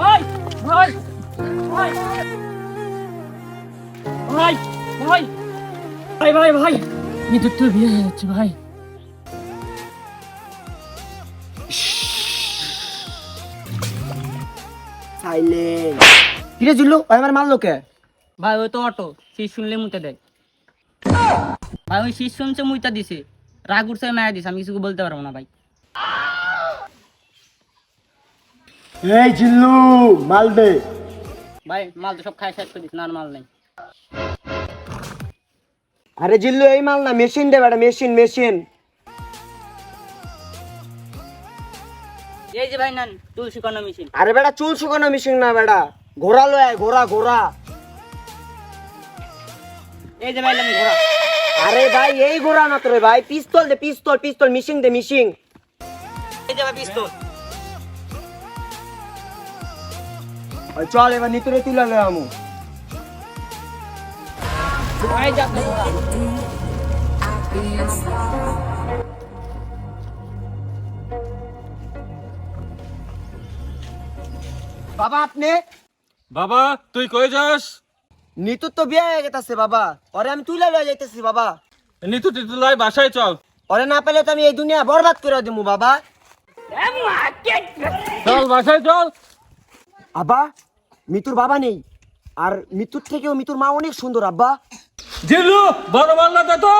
ভাই ভাই ভাই ভাই ভাই ভাই ভাই বিয়ে হয়ে যাচ্ছে ভাই ভাই ভাই ভাই আমার ভাই ভাই ভাই ওই তো অটো। ভাই শুনলে ভাই দেয়। ভাই ওই শীষ শুনছে মুইতা দিছে। রাগ উঠছে মায়া দিছে আমি কিছু বলতে পারব না ভাই। এই জিল্লু মাল দে। ভাই মাল তো সব খাই শেষ করে দিস না আর মাল নেই। আরে জিল্লু এই মাল না মেশিন দে বেটা মেশিন মেশিন। এই যে ভাই নান তুলসী কর্ণ মেশিন। আরে বেটা চুল শুকানো মেশিন না বেটা। ঘোড়া লয় ঘোড়া ঘোড়া এই যে ভাই আমি ঘোড়া আরে ভাই এই ঘোড়া না তোরে ভাই। পিস্তল দে পিস্তল পিস্তল মিশিং দে মিশিং এই যে ভাই পিস্তল। ওই চল এবার নিতুরে তুলে লয় আমু। এই যে। আপনার ঘোড়া। বাবা আপনি? বাবা তুই কই যাস? নিতুর তো বিয়ে হয়ে গেছে বাবা। ওরে আমি তুলে লয়ে যাইতেছি বাবা। নিতু টিতুলাই বাসায় চল। ওরে না পেলে তো আমি এই দুনিয়া বরবাদ করে দেবো বাবা। চল বাসায় চল। আব্বা মিতুর বাবা নেই। আর মিতুর থেকেও মিতুর মা অনেক সুন্দর আব্বা। জিলু বড় মাল্লা তো